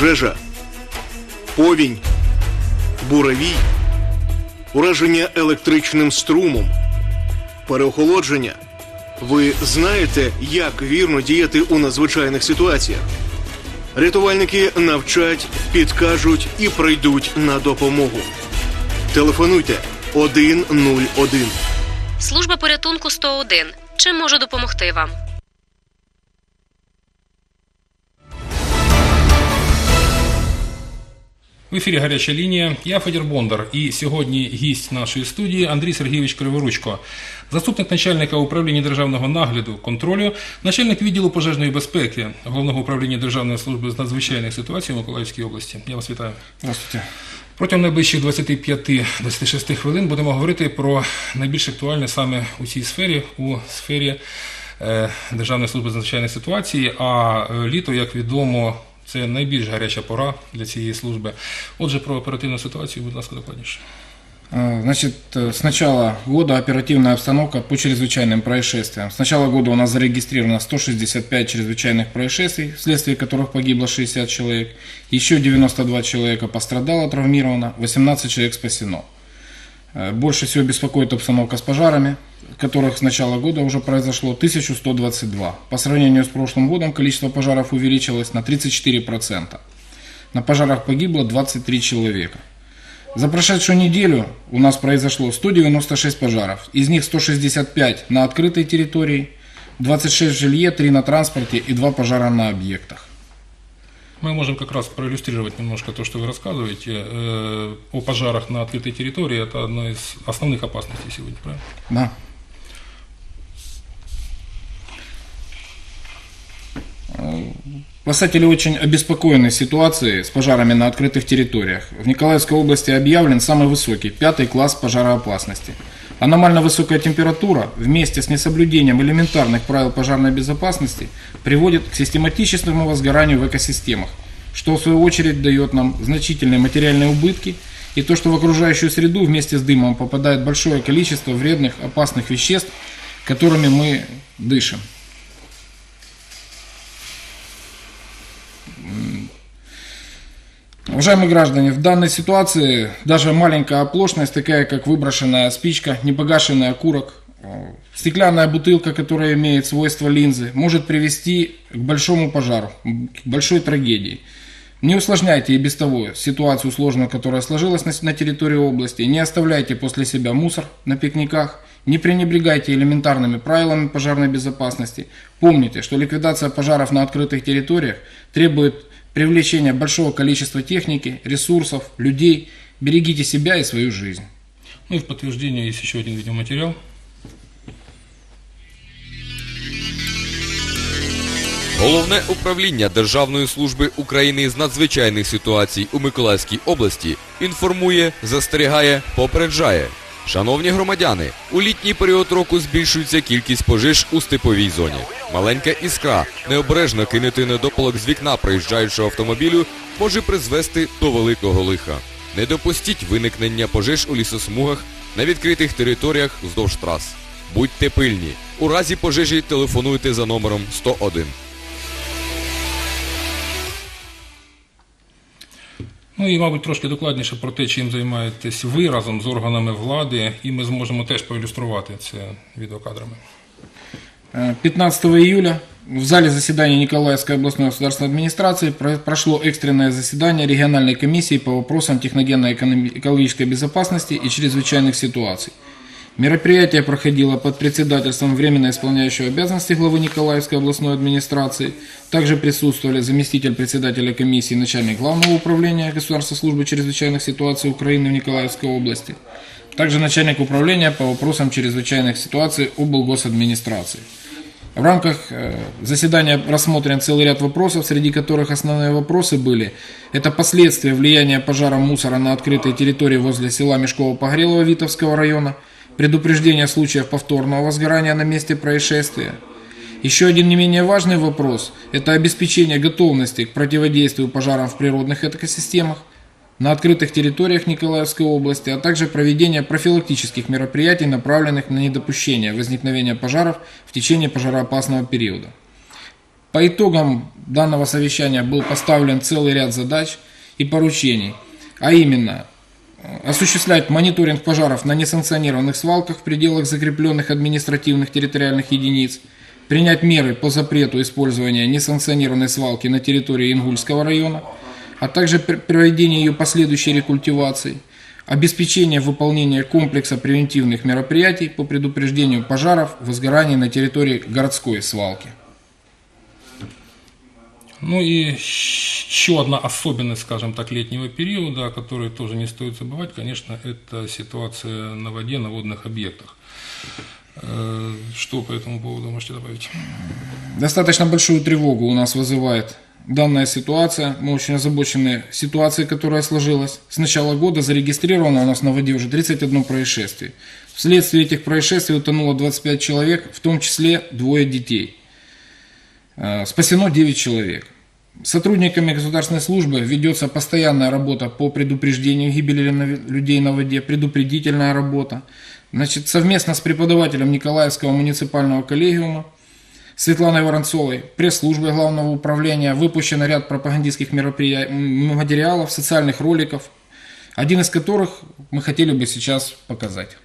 пожежа, повінь, буравій, ураження електричним струмом, переохолодження. Ви знаєте, як вірно діяти у надзвичайних ситуаціях. Рятувальники навчать, підкажуть і прийдуть на допомогу. Телефонуйте 101. Служба порятунку 101. Чим можу допомогти вам? В ефірі гаряча лінія. Я Федір Бондар. І сьогодні гість нашої студії Андрій Сергійович Криворучко, заступник начальника управління державного нагляду контролю, начальник відділу пожежної безпеки головного управління Державної служби з надзвичайних ситуацій у Миколаївській області. Я вас вітаю. Здравствуйте. Протягом найближчих 25-26 хвилин будемо говорити про найбільш актуальне саме у цій сфері, у сфері е, Державної служби з надзвичайних ситуацій. А е, літо, як відомо, це найбільш гаряча пора для цієї служби. Отже, про оперативну ситуацію, будь ласка, докладніше. А, Значит, э, с начала года оперативная обстановка по чрезвычайным происшествиям. С начала года у нас зарегистрировано 165 чрезвычайных происшествий, вследствие которых погибло 60 человек. Еще 92 человека пострадало, травмировано, 18 человек спасено. Э, Больше всего беспокоит обстановка с пожарами, которых с начала года уже произошло 1122. По сравнению с прошлым годом количество пожаров увеличилось на 34%. На пожарах погибло 23 человека. За прошедшую неделю у нас произошло 196 пожаров. Из них 165 на открытой территории, 26 в жилье, 3 на транспорте и 2 пожара на объектах. Мы можем как раз проиллюстрировать немножко то, что вы рассказываете э, о пожарах на открытой территории. Это одна из основных опасностей сегодня, правильно? Да. Спасатели очень обеспокоены ситуацией с пожарами на открытых территориях. В Николаевской области объявлен самый высокий, пятый класс пожароопасности. Аномально высокая температура вместе с несоблюдением элементарных правил пожарной безопасности приводит к систематическому возгоранию в экосистемах, что в свою очередь дает нам значительные материальные убытки и то, что в окружающую среду вместе с дымом попадает большое количество вредных, опасных веществ, которыми мы дышим. Уважаемые граждане, в данной ситуации даже маленькая оплошность, такая как выброшенная спичка, непогашенный окурок, э, стеклянная бутылка, которая имеет свойство линзы, может привести к большому пожару, к большой трагедии. Не усложняйте и без того ситуацию сложную, которая сложилась на, на территории области. Не оставляйте после себя мусор на пикниках. Не пренебрегайте элементарными правилами пожарной безопасности. Помните, что ликвидация пожаров на открытых территориях требует привлечения большого количества техники, ресурсов, людей. Берегите себя и свою жизнь. Ну и в подтверждение есть еще один видеоматериал. Головне управління Державної служби України з надзвичайних ситуацій у Миколаївській області інформує, застерігає, попереджає. Шановні громадяни, у літній період року збільшується кількість пожеж у степовій зоні. Маленька іскра, необережно кинути недопалок з вікна проїжджаючого автомобілю може призвести до великого лиха. Не допустіть виникнення пожеж у лісосмугах на відкритих територіях вздовж трас. Будьте пильні. У разі пожежі телефонуйте за номером 101. Ну і, мабуть, трошки докладніше про те, чим займаєтесь ви разом з органами влади, і ми зможемо теж проілюструвати це відеокадрами. Э, 15 июля в зале заседания Николаевской областной государственной администрации про- прошло экстренное заседание региональной комиссии по вопросам техногенной экономи- экологической безопасности и чрезвычайных ситуаций. Мероприятие проходило под председательством временно исполняющего обязанности главы Николаевской областной администрации. Также присутствовали заместитель председателя комиссии, начальник главного управления Государственной службы чрезвычайных ситуаций Украины в Николаевской области. Также начальник управления по вопросам чрезвычайных ситуаций облгосадминистрации. В рамках э, заседания рассмотрен целый ряд вопросов, среди которых основные вопросы были это последствия влияния пожара мусора на открытой территории возле села Мешково-Погрелого Витовского района, предупреждение случаев повторного возгорания на месте происшествия. Еще один не менее важный вопрос – это обеспечение готовности к противодействию пожарам в природных экосистемах, на открытых территориях Николаевской области, а также проведение профилактических мероприятий, направленных на недопущение возникновения пожаров в течение пожароопасного периода. По итогам данного совещания был поставлен целый ряд задач и поручений, а именно осуществлять мониторинг пожаров на несанкционированных свалках в пределах закрепленных административных территориальных единиц, принять меры по запрету использования несанкционированной свалки на территории Ингульского района, а также пр- проведение ее последующей рекультивации, обеспечение выполнения комплекса превентивных мероприятий по предупреждению пожаров, возгораний на территории городской свалки. Ну и еще одна особенность, скажем так, летнего периода, о которой тоже не стоит забывать, конечно, это ситуация на воде, на водных объектах. Э, Что по этому поводу можете добавить? Достаточно большую тревогу у нас вызывает данная ситуация. Мы очень озабочены ситуацией, которая сложилась. С начала года зарегистрировано у нас на воде уже 31 происшествие. Вследствие этих происшествий утонуло 25 человек, в том числе двое детей. Э, Спасено 9 человек. Сотрудниками государственной службы ведется постоянная работа по предупреждению гибели людей на воде, предупредительная работа. Значит, совместно с преподавателем Николаевского муниципального коллегиума Светланой Воронцовой, пресс-службой Главного управления, выпущен ряд пропагандистских мероприя- материалов, социальных роликов, один из которых мы хотели бы сейчас показать.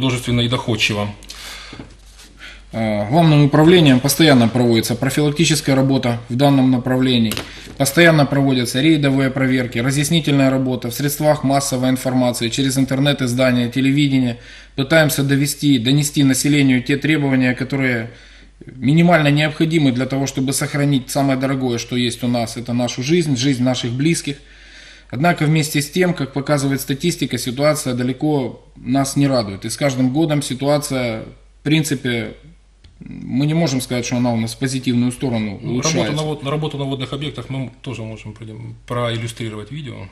Художественно и доходчиво. Э, Главным управлением постоянно проводится профилактическая работа в данном направлении. Постоянно проводятся рейдовые проверки, разъяснительная работа в средствах массовой информации, через интернет-издания, телевидение. Пытаемся довести, донести населению те требования, которые минимально необходимый для того, чтобы сохранить самое дорогое, что есть у нас, это нашу жизнь, жизнь наших близких. Однако вместе с тем, как показывает статистика, ситуация далеко нас не радует. И с каждым годом ситуация, в принципе, мы не можем сказать, что она у нас в позитивную сторону Ну, улучшается. Работу на, вод- на работу на водных объектах мы тоже можем проиллюстрировать видео.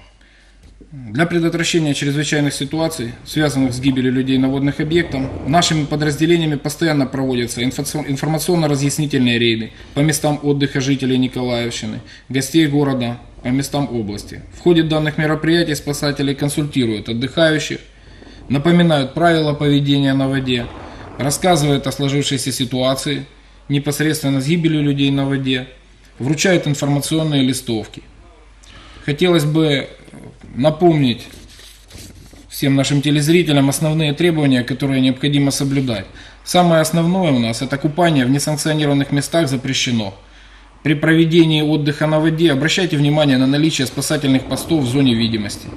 Для предотвращения чрезвычайных ситуаций, связанных с гибелью людей на водных объектах, нашими подразделениями постоянно проводятся инфо- информационно-разъяснительные рейды по местам отдыха жителей Николаевщины, гостей города, местам области. В ходе данных мероприятий спасатели консультируют отдыхающих, напоминают правила поведения на воде, рассказывают о сложившейся ситуации, непосредственно с гибелью людей на воде, вручают информационные листовки. Хотелось бы напомнить всем нашим телезрителям основные требования, которые необходимо соблюдать. Самое основное у нас это купание в несанкционированных местах запрещено. При проведении отдыха на воде обращайте внимание на наличие спасательных постов в зоне видимости.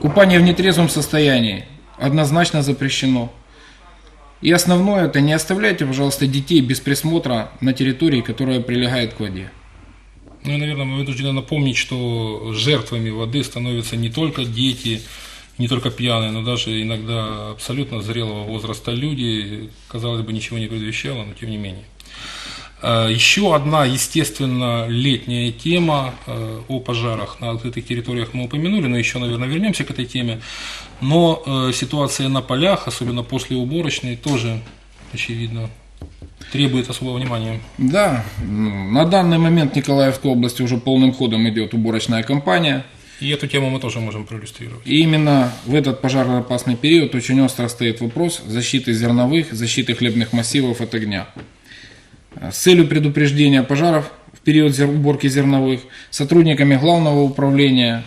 Купание в нетрезвом состоянии однозначно запрещено. И основное это не оставляйте, пожалуйста, детей без присмотра на территории, которая прилегает к воде. Ну и, наверное, мы вынуждены напомнить, что жертвами воды становятся не только дети, не только пьяные, но даже иногда абсолютно зрелого возраста люди. Казалось бы, ничего не предвещало, но тем не менее. Э, Еще одна, естественно, летняя тема э, о пожарах на открытых территориях мы упомянули, но еще, наверное, вернемся к этой теме. Но э, ситуация на полях, особенно после уборочной, тоже, очевидно, требует особого внимания. Да, м, на данный момент в Николаевской области уже полным ходом идет уборочная кампания. И эту тему мы тоже можем проиллюстрировать. И именно в этот пожароопасный период очень остро стоит вопрос защиты зерновых, защиты хлебных массивов от огня. С целью предупреждения пожаров в период уборки зерновых сотрудниками главного управления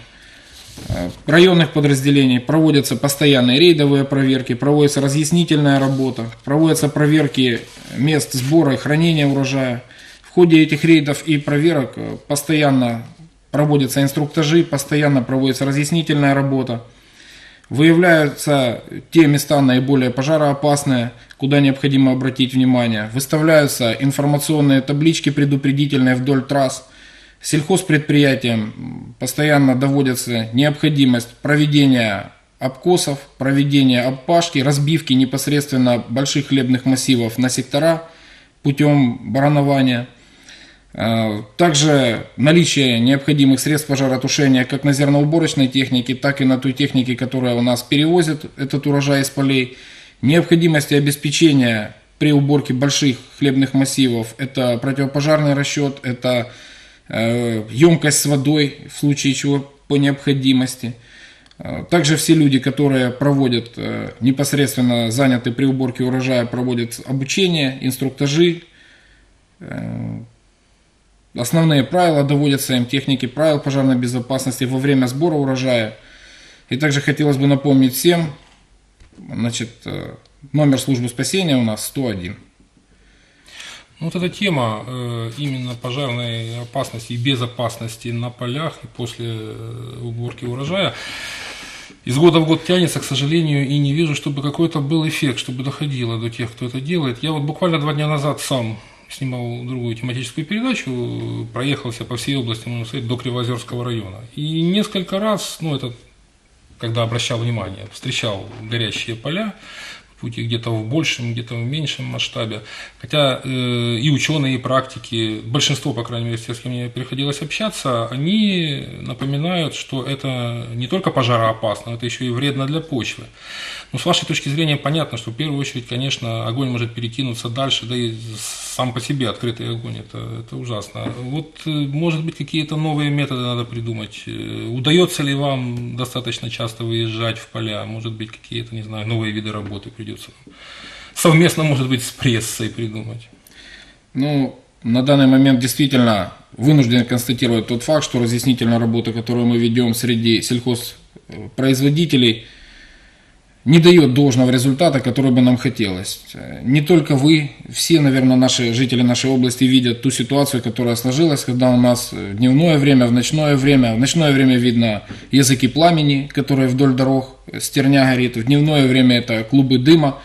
э, районных подразделений проводятся постоянные рейдовые проверки, проводится разъяснительная работа, проводятся проверки мест сбора и хранения урожая. В ходе этих рейдов и проверок э, постоянно проводятся инструктажи, постоянно проводится разъяснительная работа. Выявляются те места наиболее пожароопасные, куда необходимо обратить внимание. Выставляются информационные таблички предупредительные вдоль трасс. Сельхозпредприятиям постоянно доводится необходимость проведения обкосов, проведения обпашки, разбивки непосредственно больших хлебных массивов на сектора путем баранования. Э, Также наличие необходимых средств пожаротушения как на зерноуборочной технике, так и на той технике, которая у нас перевозит этот урожай из полей. Необходимости обеспечения при уборке больших хлебных массивов – это противопожарный расчет, это э, емкость с водой в случае чего по необходимости. Э, Также все люди, которые проводят непосредственно заняты при уборке урожая, проводят обучение, инструктажи, Основные правила доводятся им техники правил пожарной безопасности во время сбора урожая. И также хотелось бы напомнить всем, значит, э, номер службы спасения у нас 101. Ну, Вот эта тема э, именно пожарной опасности и безопасности на полях и после э, уборки урожая из года в год тянется, к сожалению, и не вижу, чтобы какой-то был эффект, чтобы доходило до тех, кто это делает. Я вот буквально два дня назад сам снимал другую тематическую передачу, проехался по всей области, можно сказать, до Кривоозерского района. И несколько раз, ну, это когда обращал внимание, встречал горящие поля, пути где-то в большем, где-то в меньшем масштабе. Хотя э, и ученые, и практики, большинство, по крайней мере, с кем мне приходилось общаться, они напоминают, что это не только пожароопасно, это еще и вредно для почвы. Но с вашей точки зрения понятно, что в первую очередь, конечно, огонь может перекинуться дальше, да и сам по себе открытый огонь, это, это ужасно. Вот, э, может быть, какие-то новые методы надо придумать. Э, Удается ли вам достаточно часто выезжать в поля? Может быть, какие-то, не знаю, новые виды работы придется совместно, может быть, с прессой придумать? Ну, на данный момент действительно вынужден констатировать тот факт, что разъяснительная работа, которую мы ведем среди сельхозпроизводителей, не дает должного результата, который бы нам хотелось. Не только вы, все, наверное, наши жители нашей области видят ту ситуацию, которая сложилась, когда у нас в дневное время, в ночное время. В ночное время видно языки пламени, которые вдоль дорог стерня горит. В дневное время это клубы дыма.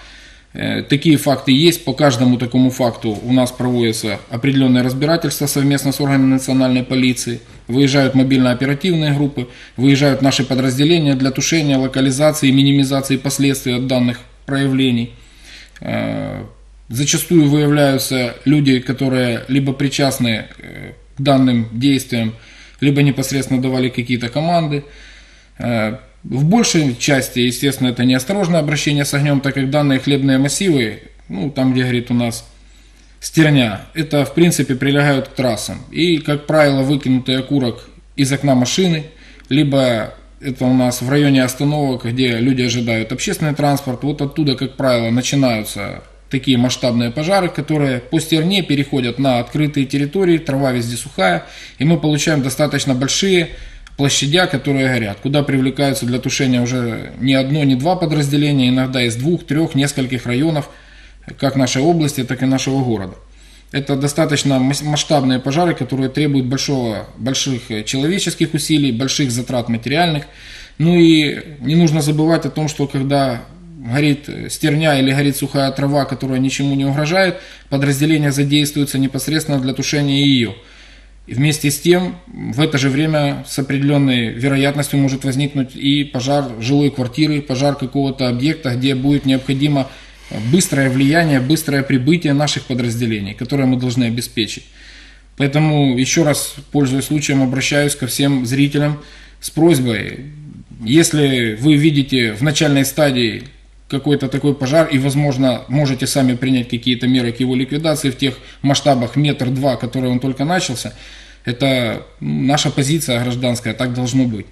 Э, Такие факты есть. По каждому такому факту у нас проводится определенное разбирательство совместно с органами национальной полиции. Выезжают мобильно-оперативные группы, выезжают наши подразделения для тушения, локализации и минимизации последствий от данных проявлений. Э, Зачастую выявляются люди, которые либо причастны э, к данным действиям, либо непосредственно давали какие-то команды. В большей части, естественно, это неосторожное обращение с огнем, так как данные хлебные массивы, ну, там, где говорит у нас стерня, это, в принципе, прилегают к трассам. И, как правило, выкинутый окурок из окна машины, либо это у нас в районе остановок, где люди ожидают общественный транспорт, вот оттуда, как правило, начинаются такие масштабные пожары, которые по стерне переходят на открытые территории, трава везде сухая, и мы получаем достаточно большие площадя, которые горят, куда привлекаются для тушения уже не одно, не два подразделения, иногда из двух, трех, нескольких районов, как нашей области, так и нашего города. Это достаточно мас- масштабные пожары, которые требуют большого, больших э, человеческих усилий, больших затрат материальных. Ну и не нужно забывать о том, что когда горит э, стерня или горит сухая трава, которая ничему не угрожает, подразделения задействуются непосредственно для тушения ее. И вместе с тем, в это же время с определенной вероятностью может возникнуть и пожар жилой квартиры, пожар какого-то объекта, где будет необходимо быстрое влияние, быстрое прибытие наших подразделений, которое мы должны обеспечить. Поэтому еще раз, пользуясь случаем, обращаюсь ко всем зрителям с просьбой, если вы видите в начальной стадии какой-то такой пожар и, возможно, можете сами принять какие-то меры к его ликвидации в тех масштабах метр-два, которые он только начался, это наша позиция гражданская, так должно быть.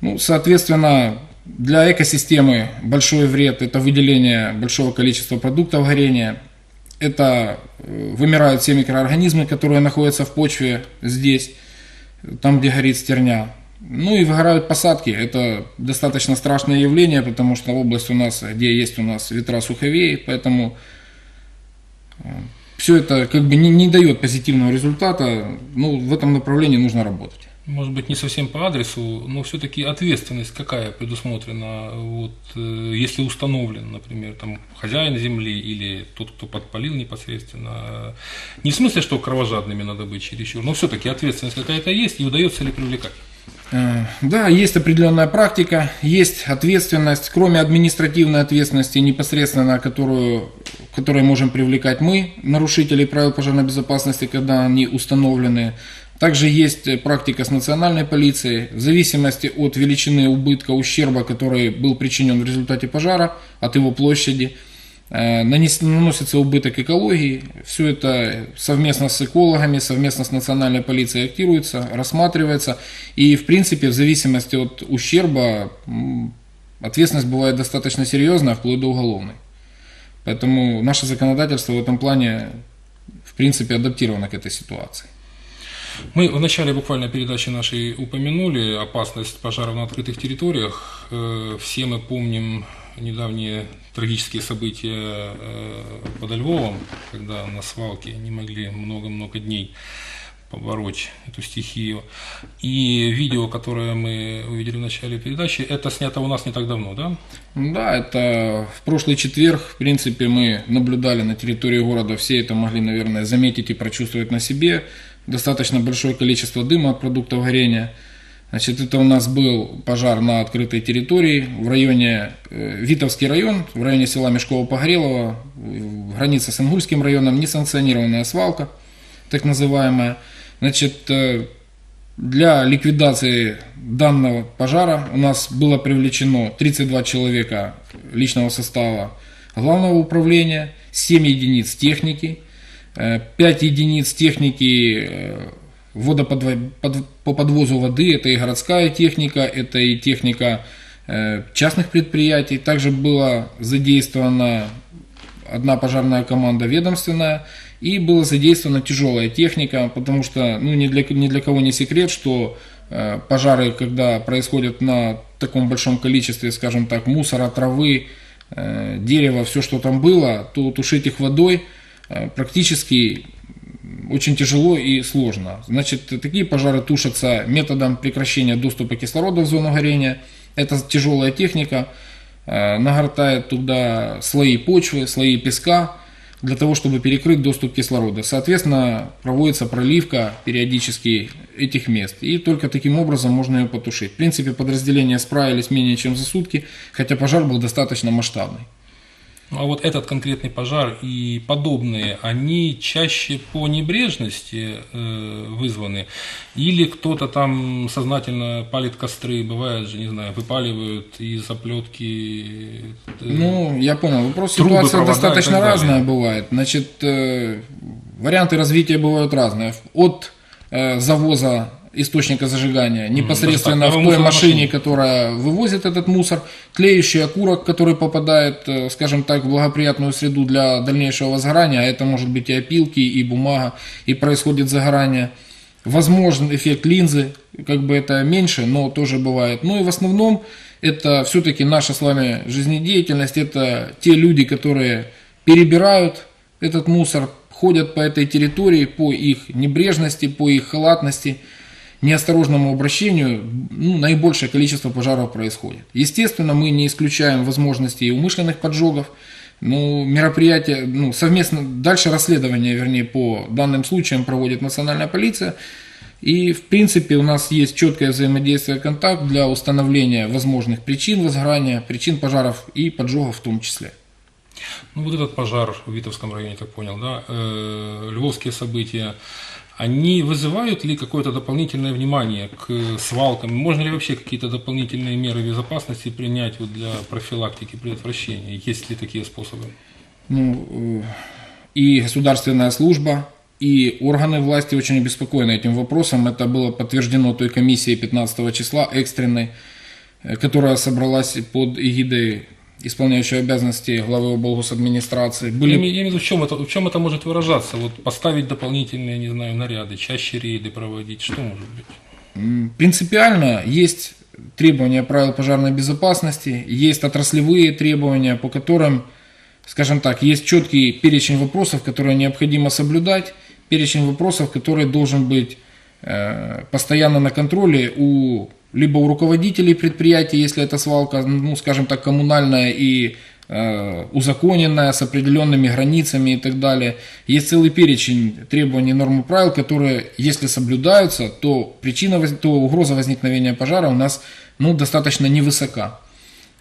Ну, соответственно, для экосистемы большой вред – это выделение большого количества продуктов горения, это э, вымирают все микроорганизмы, которые находятся в почве здесь, там, где горит стерня. Ну и выгорают посадки. Это достаточно страшное явление, потому что область у нас, где есть у нас ветра суховей, поэтому все это как бы не, не дает позитивного результата. Ну, в этом направлении нужно работать. Может быть, не совсем по адресу, но все-таки ответственность какая предусмотрена, вот, э, если установлен, например, там, хозяин земли или тот, кто подпалил непосредственно. Не в смысле, что кровожадными надо быть чересчур, но все-таки ответственность какая-то есть и удается ли привлекать? Э, Да, есть определенная практика, есть ответственность, кроме административной ответственности непосредственно, которую, которой можем привлекать мы, нарушителей правил пожарной безопасности, когда они установлены. Также есть практика с национальной полицией. В зависимости от величины убытка, ущерба, который был причинен в результате пожара, от его площади, наносится убыток экологии. Все это совместно с экологами, совместно с национальной полицией актируется, рассматривается. И, в принципе, в зависимости от ущерба, ответственность бывает достаточно серьезная, вплоть до уголовной. Поэтому наше законодательство в этом плане, в принципе, адаптировано к этой ситуации. Мы в начале буквально передачи нашей упомянули опасность пожаров на открытых территориях. Э, Все мы помним недавние трагические события э, под Львовом, когда на свалке не могли много-много дней побороть эту стихию. И видео, которое мы увидели в начале передачи, это снято у нас не так давно, да? Да, это в прошлый четверг, в принципе, мы наблюдали на территории города, все это могли, наверное, заметить и прочувствовать на себе. Достаточно большое количество дыма от продуктов горения. Значит, это у нас был пожар на открытой территории в районе, э, Витовский район, в районе села Мешково-Погорелово, в границе с Ингульским районом, несанкционированная свалка, так называемая. Значит, э, для ликвидации данного пожара у нас было привлечено 32 человека личного состава главного управления, 7 единиц техники, 5 единиц техники э, водоподво- под- по подвозу воды, это и городская техника, это и техника э, частных предприятий. Также была задействована одна пожарная команда ведомственная, и была задействована тяжелая техника, потому что ну, ни, для, ни для кого не секрет, что э, пожары, когда происходят на таком большом количестве, скажем так, мусора, травы, э, дерева, все, что там было, то тушить их водой э, практически очень тяжело и сложно. Значит, такие пожары тушатся методом прекращения доступа кислорода в зону горения. Это тяжелая техника. э, нагортает туда слои почвы, слои песка для того, чтобы перекрыть доступ кислорода. Соответственно, проводится проливка периодически этих мест. И только таким образом можно ее потушить. В принципе, подразделения справились менее чем за сутки, хотя пожар был достаточно масштабный. Ну, а вот этот конкретный пожар и подобные, они чаще по небрежности э, вызваны, или кто-то там сознательно палит костры, бывает же, не знаю, выпаливают из оплетки. э, Ну, я понял. Вопрос Трубы, ситуация провода достаточно разная бывает. Значит, э, варианты развития бывают разные. От завоза источника зажигания непосредственно в той машине. которая вывозит этот мусор, тлеющий окурок, который попадает, э, скажем так, в благоприятную среду для дальнейшего возгорания, а это может быть и опилки, и бумага, и происходит загорание. Возможен эффект линзы, как бы это меньше, но тоже бывает. Ну и в основном это все-таки наша с вами жизнедеятельность, это те люди, которые перебирают этот мусор, ходят по этой территории, по их небрежности, по их халатности, неосторожному обращению, ну, наибольшее количество пожаров происходит. Естественно, мы не исключаем возможности умышленных поджогов, но мероприятие, ну, совместно, дальше расследование, вернее, по данным случаям проводит национальная полиция. И, в принципе, у нас есть четкое взаимодействие, контакт для установления возможных причин возгорания, причин пожаров и поджогов в том числе. Ну, вот этот пожар в Витовском районе, так понял, да, э, львовские события, они вызывают ли какое-то дополнительное внимание к свалкам? Можно ли вообще какие-то дополнительные меры безопасности принять вот для профилактики, предотвращения? Есть ли такие способы? Ну, э, и государственная служба, и органы власти очень обеспокоены этим вопросом. Это было подтверждено той комиссией 15 числа экстренной, э, которая собралась под эгидой исполняющего обязанности главы облгосадминистрации. Я Были я имею в виду, в чем, это, в чем это может выражаться? Вот поставить дополнительные, не знаю, наряды, чаще рейды проводить, что может быть? Принципиально есть требования правил пожарной безопасности, есть отраслевые требования, по которым, скажем так, есть четкий перечень вопросов, которые необходимо соблюдать, перечень вопросов, который должен быть э, постоянно на контроле у либо у руководителей предприятий, если это свалка, ну, скажем так, коммунальная и э, узаконенная с определенными границами и так далее. Есть целый перечень требований, норм и правил, которые, если соблюдаются, то причина, то угроза возникновения пожара у нас ну, достаточно невысока.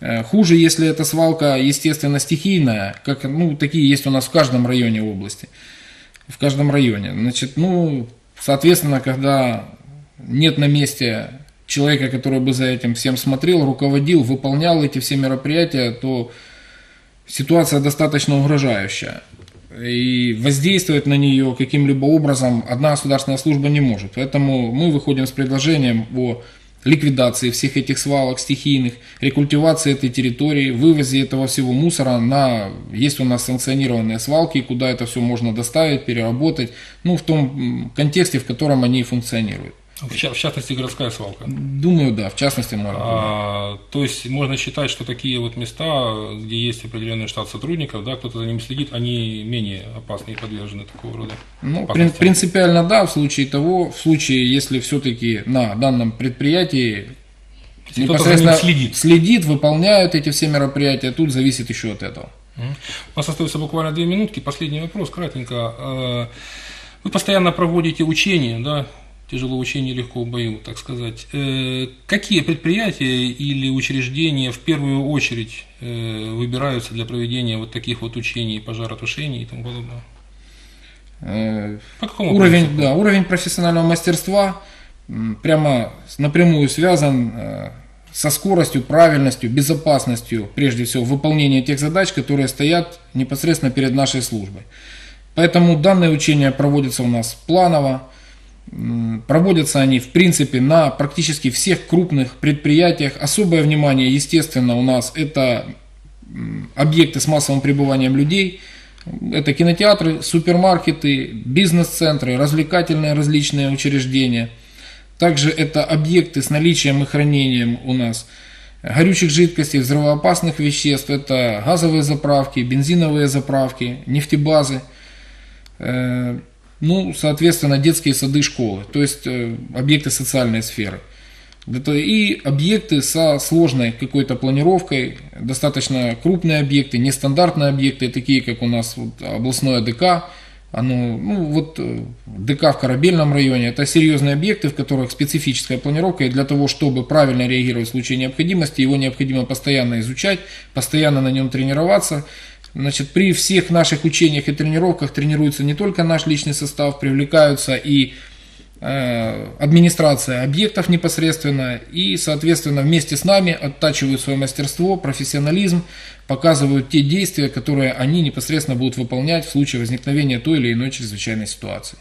Э, Хуже, если эта свалка, естественно, стихийная, как, ну, такие есть у нас в каждом районе области. В каждом районе. Значит, ну, соответственно, когда нет на месте человека, который бы за этим всем смотрел, руководил, выполнял эти все мероприятия, то ситуация достаточно угрожающая. И воздействовать на нее каким-либо образом одна государственная служба не может. Поэтому мы выходим с предложением о ликвидации всех этих свалок стихийных, рекультивации этой территории, вывозе этого всего мусора на... Есть у нас санкционированные свалки, куда это все можно доставить, переработать, ну, в том контексте, в котором они функционируют. В, в частности, городская свалка. Думаю, да, в частности, можно. А, то есть можно считать, что такие вот места, где есть определенный штат сотрудников, да, кто-то за ними следит, они менее опасны и подвержены такого рода Ну, опасностям. прин- принципиально да, в случае того, в случае, если все-таки на данном предприятии ним следит. следит, выполняют эти все мероприятия, тут зависит еще от этого. У нас остается буквально две минутки. Последний вопрос, кратенько. Э, Вы постоянно проводите учения, да, тяжело учение, легко в бою, так сказать. Э, Какие предприятия или учреждения в первую очередь э, выбираются для проведения вот таких вот учений, пожаротушений и тому подобное? Э, По какому Уровень, принципу? да, уровень профессионального мастерства прямо напрямую связан со скоростью, правильностью, безопасностью, прежде всего, выполнения тех задач, которые стоят непосредственно перед нашей службой. Поэтому данные учения проводятся у нас планово, Проводятся они, в принципе, на практически всех крупных предприятиях. Особое внимание, естественно, у нас это объекты с массовым пребыванием людей. Это кинотеатры, супермаркеты, бизнес-центры, развлекательные различные учреждения. Также это объекты с наличием и хранением у нас горючих жидкостей, взрывоопасных веществ. Это газовые заправки, бензиновые заправки, нефтебазы. Ну, соответственно, детские сады, школы, то есть э, объекты социальной сферы. И объекты со сложной какой-то планировкой, достаточно крупные объекты, нестандартные объекты, такие как у нас вот областное ДК, оно, ну вот э, ДК в Корабельном районе, это серьезные объекты, в которых специфическая планировка, и для того, чтобы правильно реагировать в случае необходимости, его необходимо постоянно изучать, постоянно на нем тренироваться. Значит, при всех наших учениях и тренировках тренируется не только наш личный состав, привлекаются и э, администрация объектов непосредственно, и, соответственно, вместе с нами оттачивают свое мастерство, профессионализм, показывают те действия, которые они непосредственно будут выполнять в случае возникновения той или иной чрезвычайной ситуации.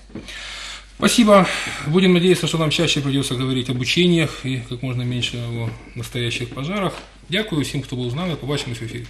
Спасибо. Будем надеяться, что нам чаще придется говорить об учениях и как можно меньше о настоящих пожарах. Дякую всім, хто був з нами. Побачимось в ефірі.